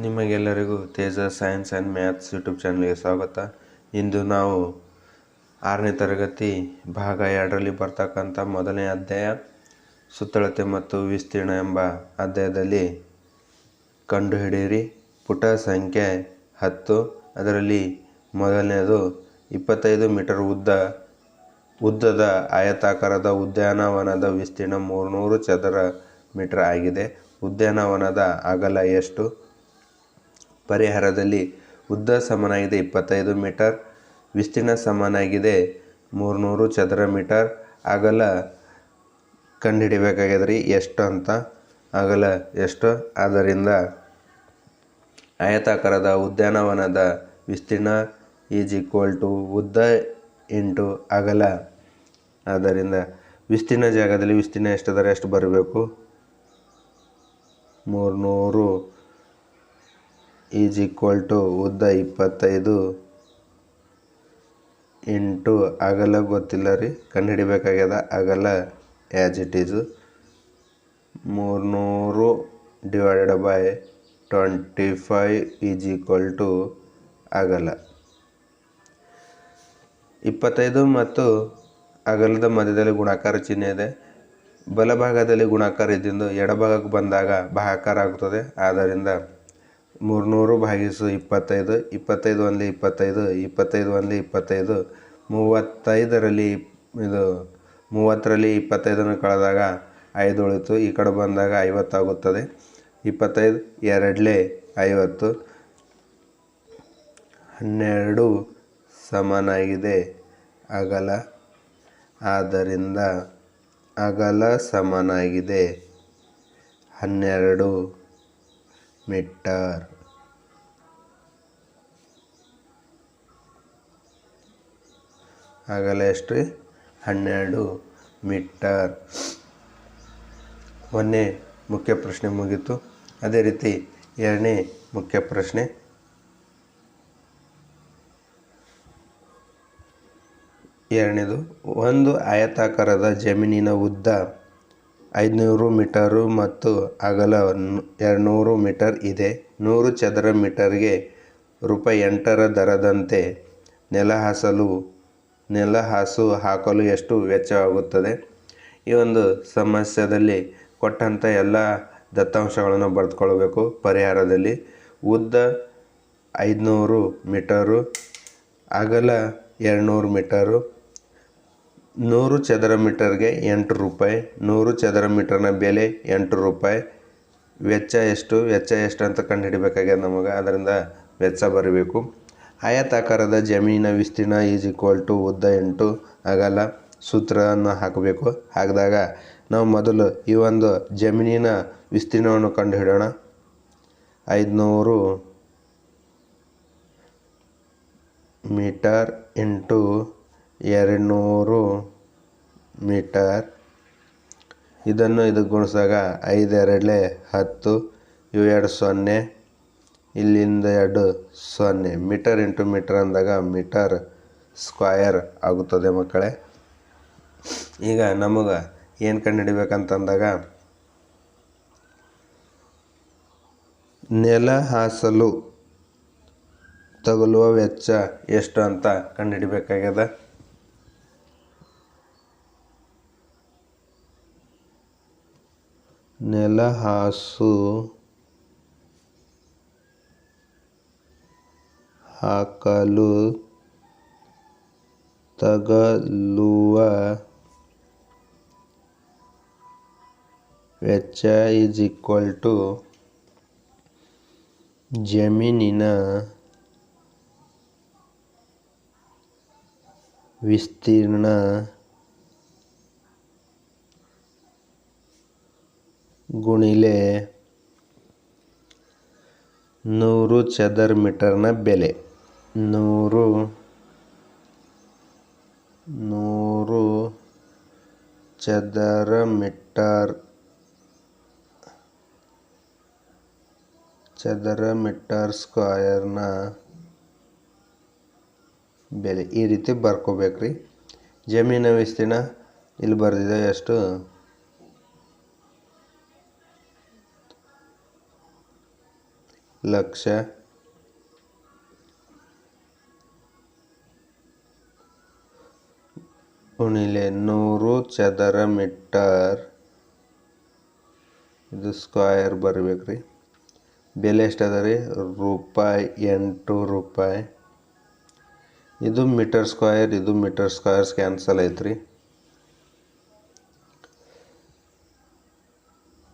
ನಿಮಗೆಲ್ಲರಿಗೂ Teja science and maths YouTube ಚಾನಲ್ಗೆ ಸ್ವಾಗತ. ಇಂದು ನಾವು ಆರನೇ ತರಗತಿ ಭಾಗ ಎರಡರಲ್ಲಿ ಬರ್ತಕ್ಕಂಥ ಮೊದಲನೇ ಅಧ್ಯಾಯ, ಸುತ್ತಳತೆ ಮತ್ತು ವಿಸ್ತೀರ್ಣ ಎಂಬ ಅಧ್ಯಾಯದಲ್ಲಿ ಕಂಡುಹಿಡಿಯಿರಿ. ಪುಟ ಸಂಖ್ಯೆ ಹತ್ತು, ಅದರಲ್ಲಿ ಮೊದಲನೆಯದು ಇಪ್ಪತ್ತೈದು ಮೀಟರ್ ಉದ್ದ, ಉದ್ದದ ಆಯತಾಕಾರದ ಉದ್ಯಾನವನದ ವಿಸ್ತೀರ್ಣ ಮೂರುನೂರು ಚದರ ಮೀಟರ್ ಆಗಿದೆ. ಉದ್ಯಾನವನದ ಅಗಲ ಎಷ್ಟು? ಪರಿಹಾರದಲ್ಲಿ ಉದ್ದ ಸಮನಾಗಿದೆ ಇಪ್ಪತ್ತೈದು ಮೀಟರ್, ವಿಸ್ತೀರ್ಣ ಸಮನಾಗಿದೆ ಮೂರುನೂರು ಚದರ ಮೀಟರ್. ಅಗಲ ಕಂಡುಹಿಡಿಬೇಕಾಗಿದೆ ರೀ ಎಷ್ಟು ಅಂತ. ಅಗಲ ಎಷ್ಟು? ಆದ್ದರಿಂದ ಆಯತಾಕಾರದ ಉದ್ಯಾನವನದ ವಿಸ್ತೀರ್ಣ ಈಸ್ ಈಕ್ವಲ್ ಟು ಉದ್ದ ಇಂಟು ಅಗಲ. ಆದ್ದರಿಂದ ವಿಸ್ತೀರ್ಣ ಜಾಗದಲ್ಲಿ ವಿಸ್ತೀರ್ಣ ಎಷ್ಟಿದ್ದಾರೆ ಎಷ್ಟು ಬರಬೇಕು. ಮೂರುನೂರು ಈಸ್ ಈಕ್ವಲ್ ಟು ಉದ್ದ ಇಪ್ಪತ್ತೈದು ಇಂಟು ಅಗಲ ಗೊತ್ತಿಲ್ಲ ರೀ, ಕಂಡುಹಿಡಿಬೇಕಾಗ್ಯದ. ಅಗಲ as it is ಮೂರುನೂರು divided by twenty five is equal to ಅಗಲ. ಇಪ್ಪತ್ತೈದು ಮತ್ತು ಅಗಲದ ಮಧ್ಯದಲ್ಲಿ ಗುಣಾಕಾರ ಚಿಹ್ನೆ ಇದೆ. ಬಲಭಾಗದಲ್ಲಿ ಗುಣಾಕಾರ ಇದ್ದಿದ್ದು ಎಡಭಾಗಕ್ಕೆ ಬಂದಾಗ ಭಾಗಾಕಾರ ಆಗುತ್ತದೆ. ಆದ್ದರಿಂದ ಮೂರುನೂರು ಭಾಗಿಸು ಇಪ್ಪತ್ತೈದು ಇಪ್ಪತ್ತೈದು ಒಂದು ಇಪ್ಪತ್ತೈದು ಇಪ್ಪತ್ತೈದು ಒಂದು ಇಪ್ಪತ್ತೈದು, ಮೂವತ್ತೈದರಲ್ಲಿ ಇದು, ಮೂವತ್ತರಲ್ಲಿ ಇಪ್ಪತ್ತೈದನ್ನು ಕಳೆದಾಗ ಐದು ಉಳಿತು, ಈ ಕಡೆ ಬಂದಾಗ ಐವತ್ತಾಗುತ್ತದೆ. ಇಪ್ಪತ್ತೈದು, ಎರಡಲೇ ಐವತ್ತು, ಹನ್ನೆರಡು ಸಮನಾಗಿದೆ, ಅಗಲ. ಆದ್ದರಿಂದ ಅಗಲ ಸಮನಾಗಿದೆ. ಹನ್ನೆರಡು ಮೀಟರ್. ಆಗಲ್ಲ ಎಷ್ಟು? ರೀ ಹನ್ನೆರಡು ಮೀಟರ್. ಒಂದನೇ ಮುಖ್ಯ ಪ್ರಶ್ನೆ ಮುಗೀತು. ಅದೇ ರೀತಿ ಎರಡನೇ ಮುಖ್ಯ ಪ್ರಶ್ನೆ. ಎರಡನೇದು, ಒಂದು ಆಯತಾಕಾರದ ಜಮೀನಿನ ಉದ್ದ ಐದುನೂರು ಮೀಟರು ಮತ್ತು ಅಗಲ ಎರಡುನೂರು ಮೀಟರ್ ಇದೆ. ನೂರು ಚದರ ಮೀಟರ್ಗೆ ರೂಪಾಯಿ ಎಂಟರ ದರದಂತೆ ನೆಲಹಾಸಲು ನೆಲಹಾಸು ಹಾಕಲು ಎಷ್ಟು ವೆಚ್ಚವಾಗುತ್ತದೆ? ಈ ಒಂದು ಸಮಸ್ಯೆಯಲ್ಲಿ ಕೊಟ್ಟಂಥ ಎಲ್ಲ ದತ್ತಾಂಶಗಳನ್ನು ಬರೆದುಕೊಳ್ಬೇಕು ಪರಿಹಾರದಲ್ಲಿ ಉದ್ದ ಐದುನೂರು ಮೀಟರು, ಅಗಲ ಎರಡುನೂರು ಮೀಟರು ನೂರು ಚದರ ಮೀಟರ್ಗೆ ಎಂಟು ರೂಪಾಯಿ, ನೂರು ಚದರ ಮೀಟರ್ನ ಬೆಲೆ ಎಂಟು ರೂಪಾಯಿ. ವೆಚ್ಚ ಎಷ್ಟು ವೆಚ್ಚ ಎಷ್ಟು ಅಂತ ಕಂಡುಹಿಡಿಬೇಕಾಗ್ಯದ ನಮಗೆ. ಅದರಿಂದ ವೆಚ್ಚ ಬರಬೇಕು. ಆಯತಾಕಾರದ ಜಮೀನಿನ ವಿಸ್ತೀರ್ಣ ಈಸ್ ಈಕ್ವಲ್ ಟು ಉದ್ದ ಎಂಟು ಅಗಲ ಸೂತ್ರವನ್ನು ಹಾಕಬೇಕು. ಹಾಕಿದಾಗ ನಾವು ಮೊದಲು ಈ ಒಂದು ಜಮೀನಿನ ವಿಸ್ತೀರ್ಣವನ್ನು ಕಂಡುಹಿಡೋಣ ಐದುನೂರು ಮೀಟರ್ ಇಂಟು ಎರಡುನೂರು ಮೀಟರ್. ಇದನ್ನು ಇದು ಗುಣಿಸಿದಾಗ ಐದು ಹತ್ತು, ಇವು ಎರಡು ಸೊನ್ನೆ, ಇಲ್ಲಿಂದ ಎರಡು ಸೊನ್ನೆ. ಮೀಟರ್ ಇಂಟು ಮೀಟರ್ ಅಂದಾಗ ಮೀಟರ್ ಸ್ಕ್ವಯರ್ ಆಗುತ್ತದೆ ಮಕ್ಕಳೇ. ಈಗ ನಮಗೆ ಏನು ಕಂಡುಹಿಡಿಬೇಕಂತಂದಾಗ, ನೆಲ ಹಾಸಲು ತಗುಲುವ ವೆಚ್ಚ ಎಷ್ಟು ಅಂತ ಕಂಡುಹಿಡಿಬೇಕಾಗ್ಯದ? ನೆಲಹಾಸು ಹಾಕಲು ತಗಲುವ ವೆಚ್ಚ ಈಸ್ ಈಕ್ವಲ್ ಟು ಜಮೀನಿನ ವಿಸ್ತೀರ್ಣ ಗುಣಿಲೆ ನೂರು ಚದರ ಮೀಟರ್ನ ಬೆಲೆ. ನೂರು ನೂರು ಚದರ ಮೀಟರ್ ಚದರ ಮೀಟರ್ ಸ್ಕ್ವಯರ್ನ ಬೆಲೆ. ಈ ರೀತಿ ಬರ್ಕೋಬೇಕ್ರಿ. ಜಮೀನ ವಿಸ್ತೀರ್ಣ ಇಲ್ಲಿ ಬರೆದಿದೆ ಎಷ್ಟು? ಲಕ್ಷ. ಗುಣಿಲೆ ನೂರು ಚದರ ಮೀಟರ್. ಇದು ಸ್ಕ್ವಯರ್ ರೀ ಬೆಲೆ ಎಷ್ಟದ ರೀ ರೂಪಾಯಿ ಎಂಟು ರೂಪಾಯಿ. ಇದು ಮೀಟರ್ ಸ್ಕ್ವಯರ್ ಇದು ಮೀಟರ್ ಸ್ಕ್ವಯರ್ಸ್ ಕ್ಯಾನ್ಸಲ್ ಐತ್ರಿ.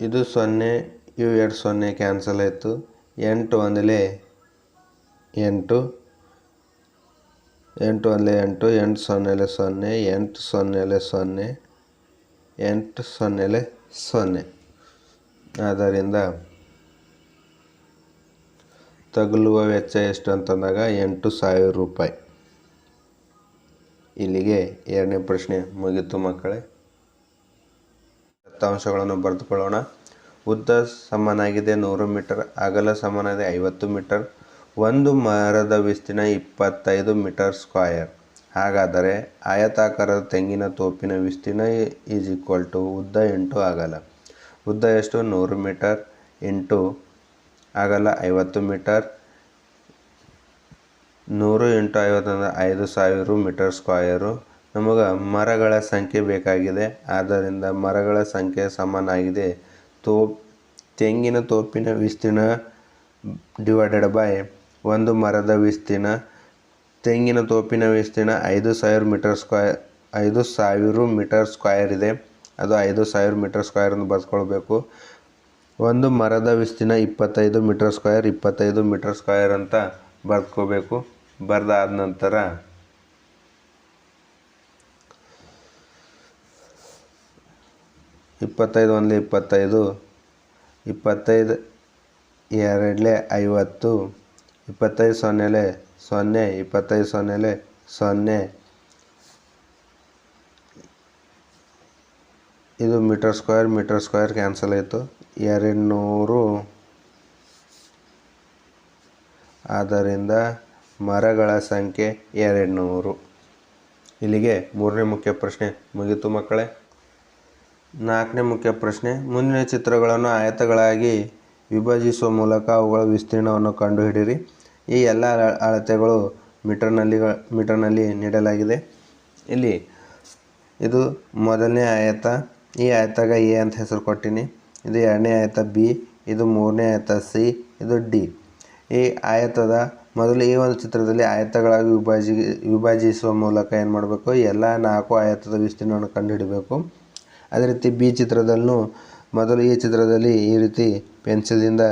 ಇದು ಸೊನ್ನೆ, ಇವು ಎರಡು ಸೊನ್ನೆ ಕ್ಯಾನ್ಸಲ್ ಆಯಿತು. ಎಂಟು ಒಂದಲೆ ಎಂಟು. ಎಂಟು ಒಂದಲೆ ಎಂಟು ಎಂಟು ಸೊನ್ನೆಲೆ ಸೊನ್ನೆ, ಎಂಟು ಸೊನ್ನೆಲೆ ಸೊನ್ನೆ, ಎಂಟು ಸೊನ್ನೆಲೆ ಸೊನ್ನೆ. ಆದ್ದರಿಂದ ತಗುಲುವ ವೆಚ್ಚ ಎಷ್ಟು ಅಂತಂದಾಗ ಎಂಟು ಸಾವಿರ ರೂಪಾಯಿ. ಇಲ್ಲಿಗೆ ಎರಡನೇ ಪ್ರಶ್ನೆ ಮುಗಿತು ಮಕ್ಕಳೇ. ದತ್ತಾಂಶಗಳನ್ನು ಬರೆದುಕೊಳ್ಳೋಣ. ಉದ್ದ ಸಮನಾಗಿದೆ ನೂರು ಮೀಟರ್, ಅಗಲ ಸಮನಾಗಿದೆ ಐವತ್ತು ಮೀಟರ್, ಒಂದು ಮರದ ವಿಸ್ತೀರ್ಣ ಇಪ್ಪತ್ತೈದು ಮೀಟರ್ ಸ್ಕ್ವಯರ್ ಹಾಗಾದರೆ ಆಯತಾಕಾರದ ತೆಂಗಿನ ತೋಪಿನ ವಿಸ್ತೀರ್ಣ ಈಸ್ ಈಕ್ವಲ್ ಟು ಉದ್ದ ಇಂಟು ಅಗಲ. ಉದ್ದ ಎಷ್ಟು? ನೂರು ಮೀಟರ್ ಇಂಟು ಅಗಲ ಐವತ್ತು ಮೀಟರ್. ನೂರು ಇಂಟು ಐವತ್ತು ಅಂದರೆ ಐದು ಸಾವಿರ ಮೀಟರ್ ಸ್ಕ್ವಯರು ನಮಗೆ ಮರಗಳ ಸಂಖ್ಯೆ ಬೇಕಾಗಿದೆ, ಆದ್ದರಿಂದ ಮರಗಳ ಸಂಖ್ಯೆ ಸಮನಾಗಿದೆ. ತೋಪ್, ತೆಂಗಿನ ತೋಪಿನ ವಿಸ್ತೀರ್ಣ ಡಿವೈಡೆಡ್ ಬೈ ಒಂದು ಮರದ ವಿಸ್ತೀರ್ಣ, ತೆಂಗಿನ ತೋಪಿನ ವಿಸ್ತೀರ್ಣ ಐದು ಸಾವಿರ ಮೀಟರ್ ಸ್ಕ್ವೇರ್ ಐದು ಸಾವಿರ ಮೀಟರ್ ಸ್ಕ್ವೇರ್ ಇದೆ. ಅದು ಐದು ಸಾವಿರ ಮೀಟರ್ ಸ್ಕ್ವೇರ್ ಅನ್ನು ಬರ್ಕೊಳ್ಬೇಕು ಒಂದು ಮರದ ವಿಸ್ತೀರ್ಣ ಇಪ್ಪತ್ತೈದು ಮೀಟರ್ ಸ್ಕ್ವಯರ್ ಇಪ್ಪತ್ತೈದು ಮೀಟರ್ ಸ್ಕ್ವೇರ್ ಅಂತ ಬರ್ಕೋಬೇಕು ಬರೆದಾದ ನಂತರ ಇಪ್ಪತ್ತೈದು ಒಂದು ಇಪ್ಪತ್ತೈದು ಇಪ್ಪತ್ತೈದು ಎರಡಲೆ ಐವತ್ತು, ಇಪ್ಪತ್ತೈದು ಸೊನ್ನೆಲೆ ಸೊನ್ನೆ, ಇಪ್ಪತ್ತೈದು ಸೊನ್ನೆಲೆ ಸೊನ್ನೆ. ಇದು meter square meter square cancel ಆಯಿತು. ಎರಡು ನೂರು ಆದ್ದರಿಂದ ಮರಗಳ ಸಂಖ್ಯೆ ಎರಡು ನೂರು ಇಲ್ಲಿಗೆ ಮೂರನೇ ಮುಖ್ಯ ಪ್ರಶ್ನೆ ಮುಗೀತು ಮಕ್ಕಳೇ. ನಾಲ್ಕನೇ ಮುಖ್ಯ ಪ್ರಶ್ನೆ, ಮುಂದಿನ ಚಿತ್ರಗಳನ್ನು ಆಯತಗಳಾಗಿ ವಿಭಜಿಸುವ ಮೂಲಕ ಅವುಗಳ ವಿಸ್ತೀರ್ಣವನ್ನು ಕಂಡುಹಿಡಿಯಿರಿ. ಈ ಎಲ್ಲ ಅಳ- ಅಳತೆಗಳು ಮೀಟರ್ನಲ್ಲಿ ಮೀಟರ್ನಲ್ಲಿ ನೀಡಲಾಗಿದೆ. ಇಲ್ಲಿ ಇದು ಮೊದಲನೇ ಆಯತ, ಈ ಆಯತಾಗ ಎ ಅಂತ ಹೆಸರು ಕೊಟ್ಟಿನಿ. ಇದು ಎರಡನೇ ಆಯತ ಬಿ, ಇದು ಮೂರನೇ ಆಯತ ಸಿ, ಇದು ಡಿ. ಈ ಆಯತದ ಮೊದಲು ಈ ಒಂದು ಚಿತ್ರದಲ್ಲಿ ಆಯತಗಳಾಗಿ ವಿಭಜಿ, ವಿಭಜಿಸುವ ಮೂಲಕ ಏನು ಮಾಡಬೇಕು? ಎಲ್ಲ ನಾಲ್ಕು ಆಯತದ ವಿಸ್ತೀರ್ಣವನ್ನು ಕಂಡುಹಿಡಬೇಕು. ಅದೇ ರೀತಿ ಬಿ ಚಿತ್ರದಲ್ಲೂ ಮೊದಲು ಈ ಚಿತ್ರದಲ್ಲಿ ಈ ರೀತಿ ಪೆನ್ಸಿಲಿಂದ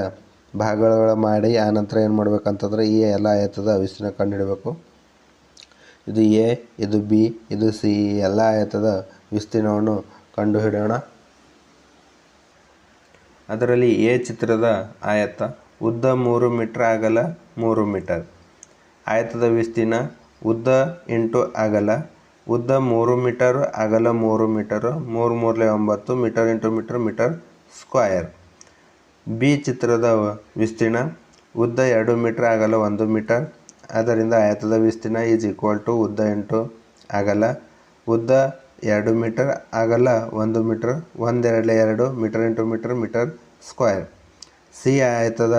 ಭಾಗಗಳ ಮಾಡಿ ಆನಂತರ ಏನು ಮಾಡ್ಬೇಕಂತಂದ್ರೆ ಈ ಎಲ್ಲ ಆಯತದ ವಿಸ್ತೀರ್ಣ ಕಂಡುಹಿಡಬೇಕು ಇದು ಎ, ಇದು ಬಿ, ಇದು ಸಿ ಎಲ್ಲ ಆಯತದ ವಿಸ್ತೀರ್ಣವನ್ನು ಕಂಡುಹಿಡಿಯೋಣ. ಅದರಲ್ಲಿ ಎ ಚಿತ್ರದ ಆಯತ ಉದ್ದ ಮೂರು ಮೀಟರ್ ಅಗಲ ಮೂರು ಮೀಟರ್. ಆಯತದ ವಿಸ್ತೀರ್ಣ ಉದ್ದ ಇಂಟು ಅಗಲ ಉದ್ದ ಮೂರು ಮೀಟರ್, ಅಗಲ ಮೂರು ಮೀಟರ್, ಮೂರು ಮೂರಲೆ ಒಂಬತ್ತು meter into meter meter square B ಚಿತ್ರದ ವಿಸ್ತೀರ್ಣ, ಉದ್ದ ಎರಡು ಮೀಟರ್, ಅಗಲ ಒಂದು ಮೀಟರ್. ಆದ್ದರಿಂದ ಆಯತದ ವಿಸ್ತೀರ್ಣ ಈಸ್ ಈಕ್ವಲ್ ಟು ಉದ್ದ ಇಂಟು ಅಗಲ ಉದ್ದ ಎರಡು ಮೀಟರ್, ಅಗಲ ಒಂದು ಮೀಟರ್, ಒಂದೆರಡಲೆ ಎರಡು meter into meter meter square C ಆಯತದ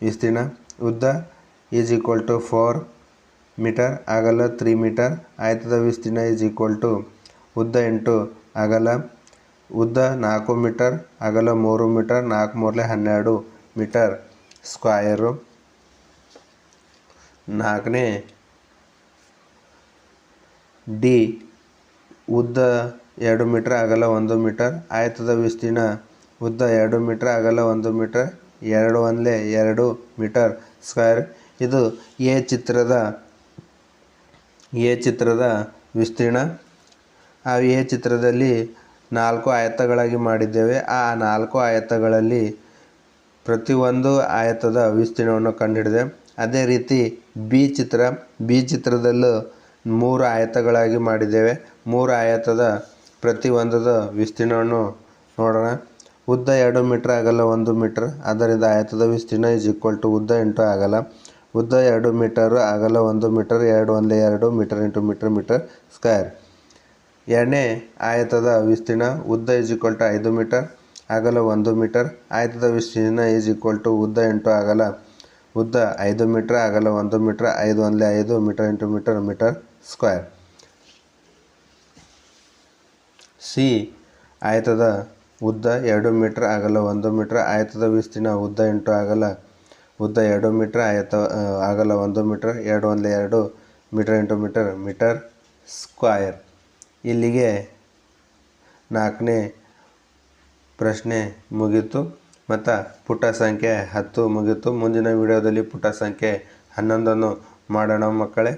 ವಿಸ್ತೀರ್ಣ, ಉದ್ದ is equal to four meter ಅಗಲ ತ್ರೀ ಮೀಟರ್. ಆಯತದ ವಿಸ್ತೀರ್ಣ ಈಸ್ ಈಕ್ವಲ್ ಟು ಉದ್ದ ಎಂಟು ಅಗಲ ಉದ್ದ ನಾಲ್ಕು ಮೀಟರ್ ಅಗಲ ಮೂರು ಮೀಟರ್ ನಾಲ್ಕು ಮೂರಲೆ ಹನ್ನೆರಡು ಮೀಟರ್ ಸ್ಕ್ವಯರು ನಾಲ್ಕನೇ ಡಿ ಉದ್ದ ಎರಡು ಮೀಟರ್ ಅಗಲ ಒಂದು ಮೀಟರ್. ಆಯತದ ವಿಸ್ತೀರ್ಣ ಉದ್ದ ಎರಡು ಮೀಟರ್ ಅಗಲ ಒಂದು ಮೀಟರ್ ಎರಡು ಒಂದಲೆ ಎರಡು ಮೀಟರ್ ಸ್ಕ್ವೇರ್ ಇದು ಎ ಚಿತ್ರದ ಎ ಚಿತ್ರದ ವಿಸ್ತೀರ್ಣ. ಆ ಎ ಚಿತ್ರದಲ್ಲಿ ನಾಲ್ಕು ಆಯತಗಳಾಗಿ ಮಾಡಿದ್ದೇವೆ. ಆ ನಾಲ್ಕು ಆಯತಗಳಲ್ಲಿ ಪ್ರತಿಯೊಂದು ಆಯತದ ವಿಸ್ತೀರ್ಣವನ್ನು ಕಂಡುಹಿಡಿದೆ ಅದೇ ರೀತಿ ಬಿ ಚಿತ್ರ, ಬಿ ಚಿತ್ರದಲ್ಲೂ ಮೂರು ಆಯತಗಳಾಗಿ ಮಾಡಿದ್ದೇವೆ. ಮೂರು ಆಯತದ ಪ್ರತಿಯೊಂದದ ವಿಸ್ತೀರ್ಣವನ್ನು ನೋಡೋಣ. ಉದ್ದ ಎರಡು ಮೀಟ್ರ್ ಆಗಲ್ಲ, ಒಂದು ಮೀಟ್ರ್. ಅದರಿಂದ ಆಯತದ ವಿಸ್ತೀರ್ಣ ಇಸ್ ಈಕ್ವಲ್ ಟು ಉದ್ದ ಎಂಟು ಅಗಲ ಉದ್ದ ಎರಡು ಮೀಟರ್, ಅಗಲ ಒಂದು ಮೀಟರ್, ಎರಡು ಒಂದೇ ಎರಡು meter into meter meter square. ಎರಡನೇ ಆಯತದ ವಿಸ್ತೀರ್ಣ ಉದ್ದ ಈಸ್ ಈಕ್ವಲ್ ಟು ಐದು ಮೀಟರ್, ಅಗಲ ಒಂದು ಮೀಟರ್, ಆಯತದ ವಿಸ್ತೀರ್ಣ ಈಸ್ ಈಕ್ವಲ್ ಟು ಉದ್ದ ಇಂಟು ಅಗಲ, ಉದ್ದ ಐದು ಮೀಟರ್, ಅಗಲ ಒಂದು ಮೀಟರ್, ಐದು ಒಂದಲೇ ಐದು meter into meter meter square. C ಆಯತದ ಉದ್ದ ಎರಡು ಮೀಟರ್, ಅಗಲ ಒಂದು ಮೀಟರ್, ಆಯತದ ವಿಸ್ತೀರ್ಣ ಉದ್ದ ಇಂಟು ಅಗಲ ಉದ್ದ ಎರಡು ಮೀಟ್ರ್, ಆಯತ ಆಗಲ್ಲ ಅಗಲ ಒಂದು ಮೀಟ್ರ್, ಎರಡು ಒಂದು ಎರಡು meter into meter meter square ಇಲ್ಲಿಗೆ ನಾಲ್ಕನೇ ಪ್ರಶ್ನೆ ಮುಗೀತು ಮತ್ತು ಪುಟ ಸಂಖ್ಯೆ ಹತ್ತು ಮುಗೀತು ಮುಂದಿನ ವಿಡಿಯೋದಲ್ಲಿ ಪುಟ ಸಂಖ್ಯೆ ಹನ್ನೊಂದನ್ನು ಮಾಡೋಣ ಮಕ್ಕಳೇ.